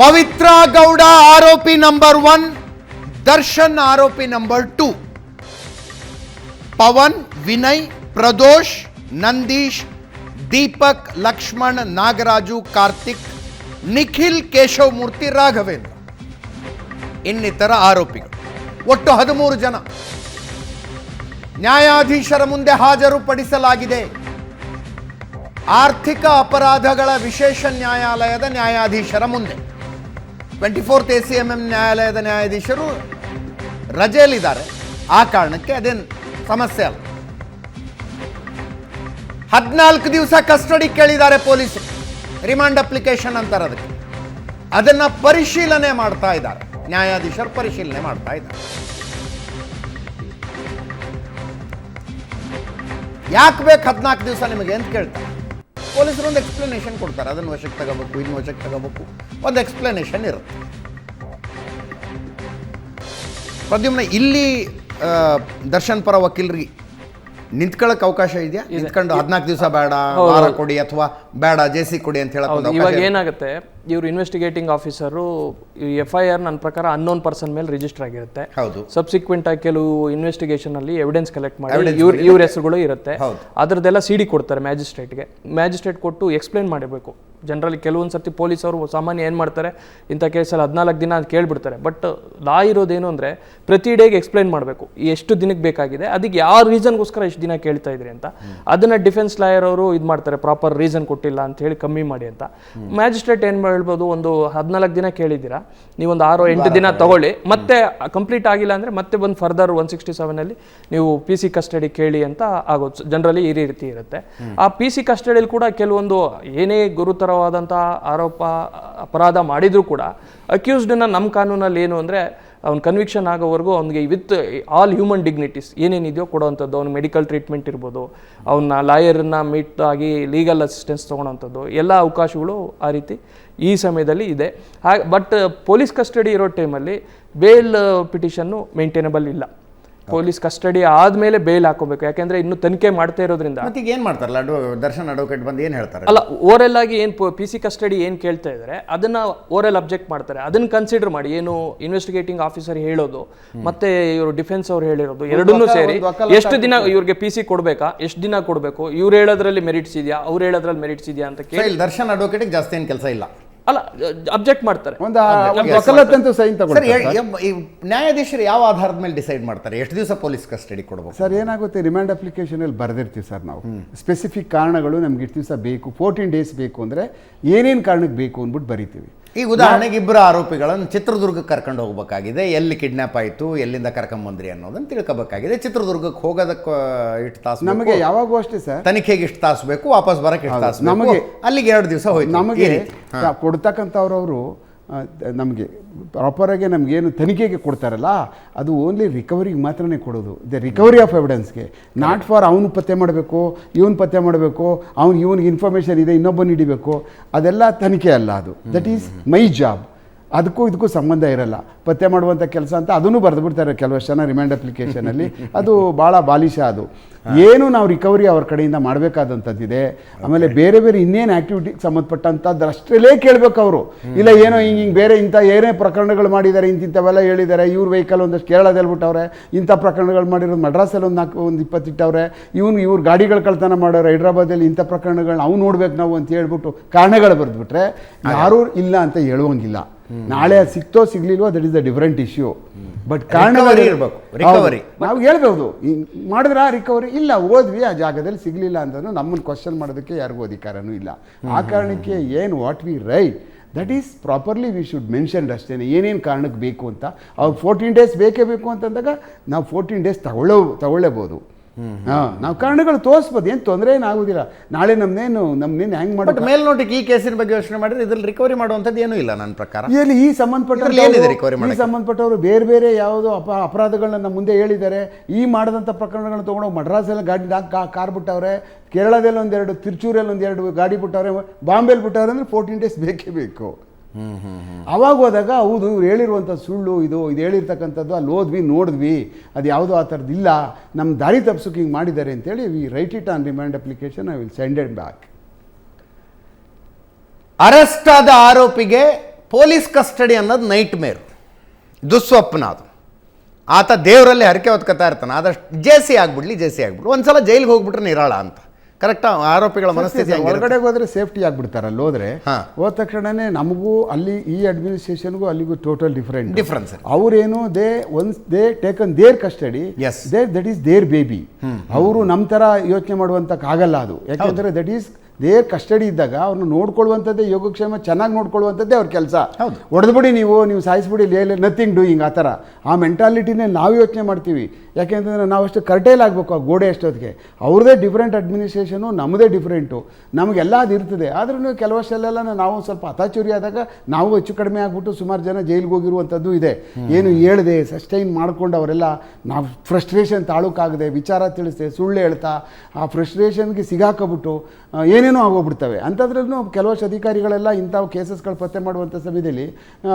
ಪವಿತ್ರ ಗೌಡ ಆರೋಪಿ number one, Darshan ಆರೋಪಿ number two. Pavan, Vinay, Pradosh, Nandish, Deepak, Lakshman, Nagaraju, Karthik, Nikhil, Keshavamurthy, Raghavendra. ಇನ್ನಿತರ ಆರೋಪಿಗಳು. ಒಟ್ಟು ಹದಿಮೂರು ಜನ. ನ್ಯಾಯಾಧೀಶರ ಮುಂದೆ ಹಾಜರುಪಡಿಸಲಾಗಿದೆ. ಆರ್ಥಿಕ ಅಪರಾಧಗಳ ವಿಶೇಷ ನ್ಯಾಯಾಲಯದ ನ್ಯಾಯಾಧೀಶರ ಮುಂದೆ. Twenty fourth A C M M ನ್ಯಾಯಾಲಯದ ನ್ಯಾಯಾಧೀಶರು ರಜೆಯಲ್ಲಿದ್ದಾರೆ. ಆ ಕಾರಣಕ್ಕೆ ಅದೇನು ಸಮಸ್ಯೆ ಅಲ್ಲ. ಹದಿನಾಲ್ಕು ದಿವಸ ಕಸ್ಟಡಿ ಕೇಳಿದ್ದಾರೆ ಪೊಲೀಸರು. ರಿಮಾಂಡ್ ಅಪ್ಲಿಕೇಶನ್ ಅಂತಾರೆ ಅದಕ್ಕೆ. ಅದನ್ನ ಪರಿಶೀಲನೆ ಮಾಡ್ತಾ ಇದ್ದಾರೆ. ನ್ಯಾಯಾಧೀಶರು ಪರಿಶೀಲನೆ ಮಾಡ್ತಾ ಇದ್ದಾರೆ. ಯಾಕೆ ಬೇಕು ಹದಿನಾಲ್ಕು ದಿವಸ ನಿಮಗೆ ಅಂತ ಕೇಳ್ತಾರೆ. ಪೊಲೀಸರು ಒಂದು ಎಕ್ಸ್ಪ್ಲನೇಷನ್ ಕೊಡ್ತಾರೆ. ಅದನ್ನು ವಶಕ್ಕೆ ತಗೋಬೇಕು ಇನ್ನು ವಶಕ್ಕೆ ತಗೋಬೇಕು. ಒಂದು ಎಕ್ಸ್ಪ್ಲನೇಷನ್ ಇರುತ್ತೆ. ಪ್ರದ್ಯುಮ್ನ ಇಲ್ಲಿ ದರ್ಶನ್ ಪರ ವಕೀಲರಿಗೆ ನಿಂತ್ಕೊಳ್ಳೋಕೆ ಅವಕಾಶ ಇದೆಯಾ? ನಿಂತ್ಕೊಂಡು ಹದಿನಾಲ್ಕು ದಿವಸ ಬೇಡ ವಾರ ಕೊಡಿ ಅಥವಾ ಬೇಡ ಜೆ ಸಿ ಕೊಡಿ ಅಂತ ಹೇಳಕ್ ಇವಾಗ ಏನಾಗುತ್ತೆ ಇವ್ರು investigating officer F I R ನನ್ನ ಪ್ರಕಾರ ಅನ್ನೋನ್ ಪರ್ಸನ್ ಮೇಲೆ ರಿಜಿಸ್ಟರ್ ಆಗಿರುತ್ತೆ. ಹೌದು. ಸಬ್ಸಿಕ್ವೆಂಟ್ ಆಗಿ ಕೆಲವು ಇನ್ವೆಸ್ಟಿಗೇಷನ್ ಅಲ್ಲಿ ಎವಿಡೆನ್ಸ್ ಕಲೆಕ್ಟ್ ಮಾಡಿ ಇವ್ರ ಇವ್ರ ಹೆಸರುಗಳು ಇರುತ್ತೆ. ಅದ್ರದೆಲ್ಲ ಅದ್ರದ್ದೆಲ್ಲ ಸಿ ಡಿ ಕೊಡ್ತಾರೆ ಮ್ಯಾಜಿಸ್ಟ್ರೇಟ್ಗೆ ಮ್ಯಾಜಿಸ್ಟ್ರೇಟ್ ಕೊಟ್ಟು ಎಕ್ಸ್ಪ್ಲೈನ್ ಮಾಡಬೇಕು ಜನರಲಿ ಕೆಲವೊಂದು ಸರ್ತಿ ಪೊಲೀಸವರು ಸಾಮಾನ್ಯ ಏನು ಮಾಡ್ತಾರೆ? ಇಂಥ ಕೇಸಲ್ಲಿ ಹದಿನಾಲ್ಕು ದಿನ ಅಂತ ಕೇಳ್ಬಿಡ್ತಾರೆ. ಬಟ್ ಲಾ ಇರೋದೇನು ಅಂದರೆ ಪ್ರತಿ ಡೇಗೆ ಎಕ್ಸ್ಪ್ಲೈನ್ ಮಾಡಬೇಕು. ಎಷ್ಟು ದಿನಕ್ಕೆ ಬೇಕಾಗಿದೆ ಅದಕ್ಕೆ ಯಾವ ರೀಸನ್ಗೋಸ್ಕರ ಎಷ್ಟು ದಿನ ಕೇಳ್ತಾ ಇದ್ರಿ ಅಂತ. ಅದನ್ನ ಡಿಫೆನ್ಸ್ ಲಾಯರ್ ಅವರು ಇದು ಮಾಡ್ತಾರೆ ಪ್ರಾಪರ್ ರೀಸನ್ ಕೊಟ್ಟಿಲ್ಲ ಅಂತ ಹೇಳಿ ಕಮ್ಮಿ ಮಾಡಿ ಅಂತ. ಮ್ಯಾಜಿಸ್ಟ್ರೇಟ್ ಏನು ಹೇಳ್ಬೋದು ಒಂದು ಹದಿನಾಲ್ಕು ದಿನ ಕೇಳಿದ್ದೀರಾ? ನೀವೊಂದು ಆರು ಎಂಟು ದಿನ ತಗೊಳ್ಳಿ. ಮತ್ತೆ ಕಂಪ್ಲೀಟ್ ಆಗಿಲ್ಲ ಅಂದರೆ ಮತ್ತೆ ಬಂದು ಫರ್ದರ್ ಒನ್ ಸಿಕ್ಸ್ಟಿ ಸೆವೆನಲ್ಲಿ ನೀವು ಪಿ ಸಿ ಕಸ್ಟಡಿ ಕೇಳಿ ಅಂತ ಆಗೋದು. ಜನರಲಿ ಈ ರೀತಿ ಇರುತ್ತೆ. ಆ ಪಿ ಸಿ ಕಸ್ಟಡಿಯಲ್ಲಿ ಕೂಡ ಕೆಲವೊಂದು ಏನೇ ಗುರುತರವಾದಂಥ ಆರೋಪ, ಅಪರಾಧ ಮಾಡಿದರೂ ಕೂಡ ಅಕ್ಯೂಸ್ಡನ್ನು ನಮ್ಮ ಕಾನೂನಲ್ಲಿ ಏನು ಅಂದರೆ ಅವ್ನ ಕನ್ವಿಕ್ಷನ್ ಆಗೋವರೆಗೂ ಅವ್ನಿಗೆ ವಿತ್ ಆಲ್ ಹ್ಯೂಮನ್ ಡಿಗ್ನಿಟೀಸ್ ಏನೇನಿದೆಯೋ ಕೊಡೋವಂಥದ್ದು, ಅವ್ನ ಮೆಡಿಕಲ್ ಟ್ರೀಟ್ಮೆಂಟ್ ಇರ್ಬೋದು ಅವನ್ನ ಲಾಯರನ್ನ ಮೀಟ್ ಆಗಿ ಲೀಗಲ್ ಅಸಿಸ್ಟೆನ್ಸ್ ತೊಗೊಳೋವಂಥದ್ದು, ಎಲ್ಲ ಅವಕಾಶಗಳು ಆ ರೀತಿ ಈ ಸಮಯದಲ್ಲಿ ಇದೆ. ಹಾಗೆ ಬಟ್ ಪೊಲೀಸ್ ಕಸ್ಟಡಿ ಇರೋ ಟೈಮಲ್ಲಿ ಬೇಲ್ ಪಿಟಿಷನ್ನು ಮೇಂಟೈನಬಲ್ ಇಲ್ಲ. ಪೊಲೀಸ್ ಕಸ್ಟಡಿ ಆದ್ಮೇಲೆ ಬೇಲ್ ಹಾಕೋಬೇಕು. ಯಾಕಂದ್ರೆ ಇನ್ನು ತನಿಖೆ ಮಾಡ್ತಾ ಇರೋದ್ರಿಂದ. ಮತ್ತೆ ಈಗ ಏನು ಮಾಡ್ತಾರಲ್ಲ ಅಡ್ವ ದರ್ಶನ್ ಅಡ್ವೊಕೇಟ್ ಬಂದು ಏನ್ ಹೇಳ್ತಾರೆ? ಅಲ್ಲ ಓರೆಲ್ ಆಗಿ ಏನ್ ಪಿ ಸಿ ಕಸ್ಟಡಿ ಏನ್ ಕೇಳ್ತಾ ಇದ್ದಾರೆ ಅದನ್ನ ಓರೆಲ್ ಅಬ್ಜೆಕ್ಟ್ ಮಾಡ್ತಾರೆ. ಅದನ್ನ ಕನ್ಸಿಡರ್ ಮಾಡಿ. ಏನು ಇನ್ವೆಸ್ಟಿಗೇಟಿಂಗ್ ಆಫೀಸರ್ ಹೇಳೋದು ಮತ್ತೆ ಇವರು ಡಿಫೆನ್ಸ್ ಅವ್ರು ಹೇಳಿರೋದು ಎರಡನ್ನೂ ಸೇರಿ ಎಷ್ಟು ದಿನ ಇವ್ರಿಗೆ ಪಿ ಸಿ ಕೊಡ್ಬೇಕಾ ಎಷ್ಟು ದಿನ ಕೊಡ್ಬೇಕು ಇವ್ರು ಹೇಳೋದ್ರಲ್ಲಿ ಮೆರಿಟ್ಸ್ ಇದೆಯಾ ಅವ್ರು ಹೇಳೋದ್ರಲ್ಲಿ ಮೆರಿಟ್ಸ್ ಇದೆಯಾ ಅಂತ ಕೇಳಿ ಇಲ್ಲಿ ದರ್ಶನ್ ಅಡ್ವೊಕೇಟಿಗೆ ಜಾಸ್ತಿ ಏನು ಕೆಲಸ ಇಲ್ಲ. ಅಲ್ಲ ಅಬ್ಜೆಕ್ಟ್ ಮಾಡ್ತಾರೆ. ಒಂದು ವಕಲತ್ತಂತೂ ಸೈನ್ ನ್ಯಾಯಾಧೀಶರು ಯಾವ ಆಧಾರದ ಮೇಲೆ ಡಿಸೈಡ್ ಮಾಡ್ತಾರೆ? ಎಷ್ಟು ದಿವಸ ಪೊಲೀಸ್ ಕಸ್ಟಡಿ ಕೊಡಬೇಕು? ಸರ್ ಏನಾಗುತ್ತೆ ರಿಮ್ಯಾಂಡ್ ಅಪ್ಲಿಕೇಶನ್ ಅಲ್ಲಿ ಬರೆದಿರ್ತೀವಿ ಸರ್ ನಾವು. ಸ್ಪೆಸಿಫಿಕ್ ಕಾರಣಗಳು ನಮ್ಗೆ ಇಷ್ಟು ದಿವಸ ಬೇಕು ಫೋರ್ಟೀನ್ ಡೇಸ್ ಬೇಕು ಅಂದ್ರೆ ಏನೇನು ಕಾರಣಕ್ಕೆ ಬೇಕು ಅಂದ್ಬಿಟ್ಟು ಬರೀತೀವಿ. ಈಗ ಉದಾಹರಣೆಗೆ ಇಬ್ಬರು ಆರೋಪಿಗಳನ್ನು ಚಿತ್ರದುರ್ಗಕ್ಕೆ ಕರ್ಕೊಂಡು ಹೋಗಬೇಕಾಗಿದೆ. ಎಲ್ಲಿ ಕಿಡ್ನಾಪ್ ಆಯಿತು ಎಲ್ಲಿಂದ ಕರ್ಕೊಂಬಂದ್ರಿ ಅನ್ನೋದನ್ನು ತಿಳ್ಕೋಬೇಕಾಗಿದೆ. ಚಿತ್ರದುರ್ಗಕ್ಕೆ ಹೋಗೋದಕ್ಕೆ ಇಷ್ಟು ತಾಸು ನಮಗೆ ಯಾವಾಗೂ ಅಷ್ಟೇ ಸರ್. ತನಿಖೆಗೆ ಇಷ್ಟು ತಾಸು ಬೇಕು ವಾಪಸ್ ಬರಕ್ಕೆ ಇಷ್ಟು ತಾಸು ನಮಗೆ- ಅಲ್ಲಿಗೆ ಎರಡು ದಿವಸ ಹೋಯ್ತು. ನಮಗೆ ಈ ಕೊಡ್ತಕ್ಕಂಥವ್ರವರು ನಮಗೆ ಪ್ರಾಪರಾಗಿ ನಮಗೇನು ತನಿಖೆಗೆ ಕೊಡ್ತಾರಲ್ಲ, ಅದು ಓನ್ಲಿ ರಿಕವರಿಗೆ ಮಾತ್ರನೇ ಕೊಡೋದು. ದ ರಿಕವರಿ ಆಫ್ ಎವಿಡೆನ್ಸ್ಗೆ ನಾಟ್ ಫಾರ್ ಅವನು ಪತ್ತೆ ಮಾಡಬೇಕು, ಇವನು ಪತ್ತೆ ಮಾಡಬೇಕು, ಅವ್ನು, ಇವನಿಗೆ ಇನ್ಫಾರ್ಮೇಷನ್ ಇದೆ, ಇನ್ನೊಬ್ಬನ ಹಿಡಿಬೇಕು. ಅದೆಲ್ಲ ತನಿಖೆ ಅಲ್ಲ ಅದು. ದಟ್ ಈಸ್ ಮೈ ಜಾಬ್ ಅದಕ್ಕೂ ಇದಕ್ಕೂ ಸಂಬಂಧ ಇರಲ್ಲ. ಪತ್ತೆ ಮಾಡುವಂಥ ಕೆಲಸ ಅಂತ ಅದನ್ನು ಬರೆದು ಬಿಡ್ತಾರೆ ಕೆಲವಷ್ಟು ಜನ ರಿಮೈಂಡ್ ಅಪ್ಲಿಕೇಶನಲ್ಲಿ ಅದು ಭಾಳ ಬಾಲಿಶ ಅದು. ಏನು ನಾವು ರಿಕವರಿ ಅವ್ರ ಕಡೆಯಿಂದ ಮಾಡಬೇಕಾದಂಥದ್ದಿದೆ. ಆಮೇಲೆ ಬೇರೆ ಬೇರೆ ಇನ್ನೇನು ಆ್ಯಕ್ಟಿವಿಟಿಗೆ ಸಂಬಂಧಪಟ್ಟಂಥದ್ದು ಅಷ್ಟರಲ್ಲೇ ಕೇಳಬೇಕು ಅವರು. ಇಲ್ಲ ಏನೋ ಹಿಂಗೆ ಹಿಂಗೆ ಬೇರೆ ಇಂಥ ಏನೇ ಪ್ರಕರಣಗಳು ಮಾಡಿದ್ದಾರೆ ಇಂತಿಂಥವೆಲ್ಲ ಹೇಳಿದ್ದಾರೆ. ಇವ್ರ ವೆಹಿಕಲ್ ಒಂದಷ್ಟು ಕೇರಳದಲ್ಲಿ ಬಿಟ್ಟವ್ರೆ ಇಂಥ ಪ್ರಕರಣಗಳು ಮಾಡಿರೋದು ಮಡ್ರಾಸಲ್ಲಿ ಒಂದು ನಾಲ್ಕು ಒಂದು ಇಪ್ಪತ್ತಿಟ್ಟವ್ರೆ. ಇವ್ನು ಇವ್ರು ಗಾಡಿಗಳು ಕಳ್ತನ ಮಾಡೋರು ಹೈದ್ರಾಬಾದಲ್ಲಿ ಇಂಥ ಪ್ರಕರಣಗಳನ್ನ ಅವ್ನು ನೋಡ್ಬೇಕು ನಾವು ಅಂತ ಹೇಳ್ಬಿಟ್ಟು ಕಾರಣಗಳು ಬರೆದ್ಬಿಟ್ರೆ ಯಾರೂ ಇಲ್ಲ ಅಂತ ಹೇಳುವಂಗಿಲ್ಲ. ನಾಳೆ ಅದು ಸಿಕ್ತೋ ಸಿಗ್ಲಿಲ್ವೋ that is the different issue but ಕಾರಣ ಇರ್ಬೇಕು. ನಾವು ಹೇಳ್ಬೋದು. ಮಾಡಿದ್ರೆ ಮಾಡಿದ್ರ ರಿಕವರಿ ಇಲ್ಲ ಓದ್ವಿ ಆ ಜಾಗದಲ್ಲಿ ಸಿಗ್ಲಿಲ್ಲ ಅಂತಂದ್ರೆ ನಮ್ಮನ್ನು ಕ್ವಶನ್ ಮಾಡೋದಕ್ಕೆ ಯಾರಿಗೂ ಅಧಿಕಾರನೂ ಇಲ್ಲ. ಆ ಕಾರಣಕ್ಕೆ ಏನು what we write that is properly we should mention ಅಷ್ಟೇ ಏನೇನು ಕಾರಣಕ್ಕೆ ಬೇಕು ಅಂತ. ಅವ್ರು ಫೋರ್ಟೀನ್ ಡೇಸ್ ಬೇಕೇ ಬೇಕು ಅಂತಂದಾಗ ನಾವು ಫೋರ್ಟೀನ್ ಡೇಸ್ ತಗೊಳ್ಳೋ ತಗೊಳ್ಳೇಬೋದು. ಹಾಂ ನಾವು ಕಾರಣಗಳು ತೋರಿಸ್ಬೋದು ಏನು ತೊಂದರೆ ಏನಾಗೋದಿಲ್ಲ ನಾಳೆ ನಮ್ಮನ್ನೇನು ನಮ್ಮನ್ನೇನು ಹ್ಯಾಂಗ್ ಮಾಡೋ ಮೇಲ್ನೋಟಕ್ಕೆ ಈ ಕೇಸಿನ ಬಗ್ಗೆ ಯೋಚನೆ ಮಾಡಿದ್ರೆ ಇದ್ರಲ್ಲಿ ರಿಕವರಿ ಮಾಡುವಂಥದ್ದು ಏನೂ ಇಲ್ಲ ನನ್ನ ಪ್ರಕಾರ. ಇಲ್ಲಿ ಈ ಸಂಬಂಧಪಟ್ಟ ರಿಕವರಿ ಮಾಡಕ್ಕೆ? ಸಂಬಂಧಪಟ್ಟವರು ಬೇರೆ ಬೇರೆ ಯಾವುದೋ ಅಪ ಅಪರಾಧಗಳನ್ನ ನಮ್ಮ ಮುಂದೆ ಹೇಳಿದ್ದಾರೆ. ಈ ಮಾಡಿದಂಥ ಪ್ರಕರಣಗಳನ್ನ ತೊಗೊಂಡೋಗಿ ಮಡ್ರಾಸಲ್ಲಿ ಗಾಡಿ ಕಾರ್ ಬಿಟ್ಟವ್ರೆ ಕೇರಳದಲ್ಲಿ ಒಂದೆರಡು ತಿರುಚೂರಲ್ಲಿ ಒಂದೆರಡು ಗಾಡಿ ಬಿಟ್ಟವ್ರೆ ಬಾಂಬೆಲಿ ಬಿಟ್ಟವ್ರೆ ಅಂದರೆ ಫೋರ್ಟೀನ್ ಡೇಸ್ ಬೇಕೇ ಬೇಕು. ಅವಾಗ ಹೋದಾಗ, ಹೌದು, ಇವ್ರು ಹೇಳಿರುವಂಥ ಸುಳ್ಳು, ಇದು ಇದು ಹೇಳಿರ್ತಕ್ಕಂಥದ್ದು ಅಲ್ಲಿ ಹೋದ್ವಿ, ನೋಡಿದ್ವಿ. ಅದು ಯಾವುದೋ ಆ ಥರದ್ದು ಇಲ್ಲ. ನಮ್ಮ ದಾರಿ ತಪ್ಪಿಸೋಕೆ ಹಿಂಗೆ ಮಾಡಿದ್ದಾರೆ ಅಂತೇಳಿ we write it on remand application I will send it back arrest ಆದ ಆರೋಪಿಗೆ ಪೊಲೀಸ್ ಕಸ್ಟಡಿ ಅನ್ನೋದು ನೈಟ್ ಮೇರು ದುಸ್ವಪ್ನ ಅದು. ಆತ ದೇವರಲ್ಲಿ ಹರಕೆ ಹೊತ್ಕೊತಾ ಇರ್ತಾನೆ. ಆದಷ್ಟು ಜೆ ಆಗಿಬಿಡ್ಲಿ ಆಗ್ಬಿಡ್ಲಿ ಆಗಿಬಿಡ್ಲಿ. ಸಿ ಸಲ ಜೈಲಿಗೆ ಹೋಗ್ಬಿಟ್ರೆ ನಿರಾಳ ಅಂತ. ಕರೆಕ್ಟಾ ಆರೋಪಿಗಳ ಮನಸ್ಥಿತಿ. ಹೊರಗಡೆ ಹೋದ್ರೆ ಸೇಫ್ಟಿ ಆಗ್ಬಿಡ್ತಾರೆ ಅಲ್ಲಿ ಹೋದ್ರೆ. ಹೋದ ತಕ್ಷಣನೇ ನಮಗೂ ಅಲ್ಲಿ ಈ ಅಡ್ಮಿನಿಸ್ಟ್ರೇಷನ್ಗೂ ಅಲ್ಲಿಗೂ ಟೋಟಲ್ ಡಿಫರೆಂಟ್ ಡಿಫ್ರೆನ್ಸ್ ಅವರೇನು they once they taken their custody yes they that is their baby ಅವರು ನಮ್ಮ ಥರ ಯೋಚನೆ ಮಾಡುವಂತಕ್ಕಾಗಲ್ಲ ಅದು. ಯಾಕಂದ್ರೆ ದಟ್ ಈಸ್ ದೇರ್ ಕಸ್ಟಡಿ ಇದ್ದಾಗ ಅವ್ರನ್ನ ನೋಡ್ಕೊಳ್ಳುವಂಥದ್ದೇ ಯೋಗಕ್ಷೇಮ ಚೆನ್ನಾಗಿ ನೋಡ್ಕೊಳ್ಳುವಂಥದ್ದೇ ಅವ್ರ ಕೆಲಸ. ಹೌದು. ಹೊಡೆದ್ಬಿಡಿ ನೀವು ನೀವು ಸಾಯಿಸ್ಬಿಡಿ ಲೇ ನಥಿಂಗ್ ಡೂಯಿಂಗ್ ಆ ಥರ. ಆ ಮೆಂಟಾಲಿಟಿನೇ ನಾವು ಯೋಚನೆ ಮಾಡ್ತೀವಿ. ಯಾಕೆಂತಂದರೆ ನಾವು ಅಷ್ಟು ಕರ್ಟೇಲ್ ಆಗಬೇಕು ಆ ಗೋಡೆ ಅಷ್ಟೊತ್ತಿಗೆ. ಅವ್ರದೇ ಡಿಫ್ರೆಂಟ್ ಅಡ್ಮಿನಿಸ್ಟ್ರೇಷನು ನಮ್ಮದೇ ಡಿಫ್ರೆಂಟು ನಮಗೆಲ್ಲ ಅದು ಇರ್ತದೆ. ಆದ್ರೂ ಕೆಲವಷ್ಟೆಲ್ಲ ನಾವು ಸ್ವಲ್ಪ ಅತಾಚುರಿ ಆದಾಗ ನಾವು ಹೆಚ್ಚು ಕಡಿಮೆ ಆಗಿಬಿಟ್ಟು ಸುಮಾರು ಜನ ಜೈಲಿಗೆ ಹೋಗಿರುವಂಥದ್ದು ಇದೆ. ಏನು ಹೇಳಿದೆ ಸಸ್ಟೈನ್ ಮಾಡ್ಕೊಂಡು ಅವರೆಲ್ಲ ನಾವು ಫ್ರಸ್ಟ್ರೇಷನ್ ತಾಳೂಕಾಗದೆ ವಿಚಾರ ತಿಳಿಸ್ದೆ ಸುಳ್ಳು ಹೇಳ್ತಾ ಆ ಫ್ರಸ್ಟ್ರೇಷನ್ಗೆ ಸಿಗಾಕಬಿಟ್ಟು ಆ, ಏನೇನೋ ಆಗೋಗ್ಬಿಡ್ತವೆ. ಅಂಥದ್ರಲ್ಲೂ ಕೆಲವಷ್ಟು ಅಧಿಕಾರಿಗಳೆಲ್ಲ ಇಂಥ ಕೇಸಸ್ಗಳು ಪತ್ತೆ ಮಾಡುವಂಥ ಸಮಯದಲ್ಲಿ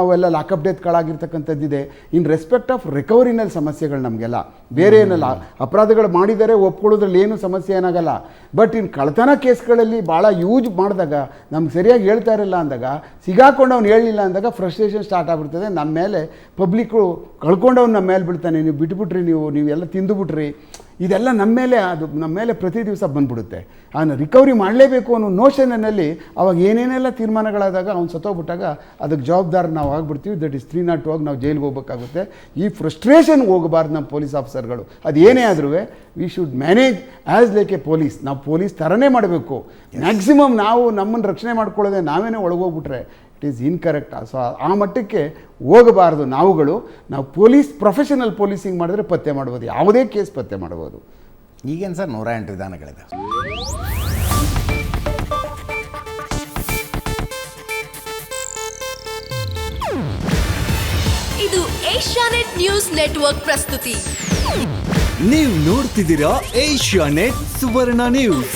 ಅವೆಲ್ಲ ಲಾಕಪ್ ಡೇತ್ಗಳಾಗಿರ್ತಕ್ಕಂಥದ್ದಿದೆ ಇನ್ ರೆಸ್ಪೆಕ್ಟ್ ಆಫ್ ರಿಕವರಿನಲ್ಲಿ ಸಮಸ್ಯೆಗಳು ನಮಗೆಲ್ಲ. ಬೇರೆ ಏನಲ್ಲ, ಅಪರಾಧಗಳು ಮಾಡಿದರೆ ಒಪ್ಕೊಳ್ಳೋದ್ರಲ್ಲಿ ಏನು ಸಮಸ್ಯೆ ಏನಾಗಲ್ಲ. ಬಟ್ ಇನ್ನು ಕಳ್ತನ ಕೇಸ್ಗಳಲ್ಲಿ ಭಾಳ ಯೂಜ್ ಮಾಡಿದಾಗ, ನಮ್ಗೆ ಸರಿಯಾಗಿ ಹೇಳ್ತಾ ಇರಲ್ಲ ಅಂದಾಗ, ಸಿಗಾಕೊಂಡು ಅವ್ನು ಹೇಳಲಿಲ್ಲ ಅಂದಾಗ ಫ್ರಸ್ಟ್ರೇಷನ್ ಸ್ಟಾರ್ಟ್ ಆಗಿಬಿಡ್ತದೆ. ನಮ್ಮ ಮೇಲೆ ಪಬ್ಲಿಕ್ಕು ಕಳ್ಕೊಂಡವ್ನು ನಮ್ಮ ಮೇಲೆ ಬಿಡ್ತಾನೆ. ನೀವು ಬಿಟ್ಬಿಟ್ರಿ, ನೀವು, ನೀವೆಲ್ಲ ತಿಂದುಬಿಟ್ರಿ ಇದೆಲ್ಲ ನಮ್ಮ ಮೇಲೆ ಅದು ನಮ್ಮ ಮೇಲೆ ಪ್ರತಿ ದಿವಸ ಬಂದ್ಬಿಡುತ್ತೆ. ಅವನು ರಿಕವರಿ ಮಾಡಲೇಬೇಕು ಅನ್ನೋ ನೋಷನಲ್ಲಿ ಅವಾಗ ಏನೇನೆಲ್ಲ ತೀರ್ಮಾನಗಳಾದಾಗ ಅವ್ನು ಸತ್ತೋಗ್ಬಿಟ್ಟಾಗ ಅದಕ್ಕೆ ಜವಾಬ್ದಾರ ನಾವು ಆಗ್ಬಿಡ್ತೀವಿ. ದಟ್ ಇಸ್ ತ್ರೀ ನಾಟ್ ಹೋಗಿ ನಾವು ಜೈಲಿಗೆ ಹೋಗ್ಬೇಕಾಗುತ್ತೆ. ಈ ಫ್ರಸ್ಟ್ರೇಷನ್ಗೆ ಹೋಗಬಾರ್ದು ನಮ್ಮ ಪೊಲೀಸ್ ಆಫೀಸರ್ಗಳು ಅದು ಏನೇ ಆದ್ರೂ we should manage as like a police ನಾವು ಪೊಲೀಸ್ ಥರನೇ ಮಾಡಬೇಕು. ಮ್ಯಾಕ್ಸಿಮಮ್ ನಾವು ನಮ್ಮನ್ನು ರಕ್ಷಣೆ ಮಾಡ್ಕೊಳ್ಳೋದೆ ನಾವೇನೇ ಒಳಗೋಗ್ಬಿಟ್ರೆ ಇಟ್ ಈಸ್ ಇನ್ಕರೆಕ್ಟ್ ಸೊ ಆ ಮಟ್ಟಕ್ಕೆ ಹೋಗಬಾರ್ದು ನಾವುಗಳು. ನಾವು ಪೊಲೀಸ್ ಪ್ರೊಫೆಷನಲ್ ಪೊಲೀಸಿಂಗ್ ಮಾಡಿದ್ರೆ ಪತ್ತೆ ಮಾಡ್ಬೋದು. ಯಾವುದೇ ಕೇಸ್ ಪತ್ತೆ ಮಾಡ್ಬೋದು. ಈಗೇನು ಸರ್ ನೂರ ಎಂಟು ವಿಧಾನಗಳಿದೆ. ಇದು ಏಷ್ಯಾನೆಟ್ ನ್ಯೂಸ್ ನೆಟ್ವರ್ಕ್ ಪ್ರಸ್ತುತಿ. ನೀವು ನೋಡ್ತಿದ್ದೀರಾ ಏಷ್ಯಾ ನೆಟ್ ಸುವರ್ಣ ನ್ಯೂಸ್.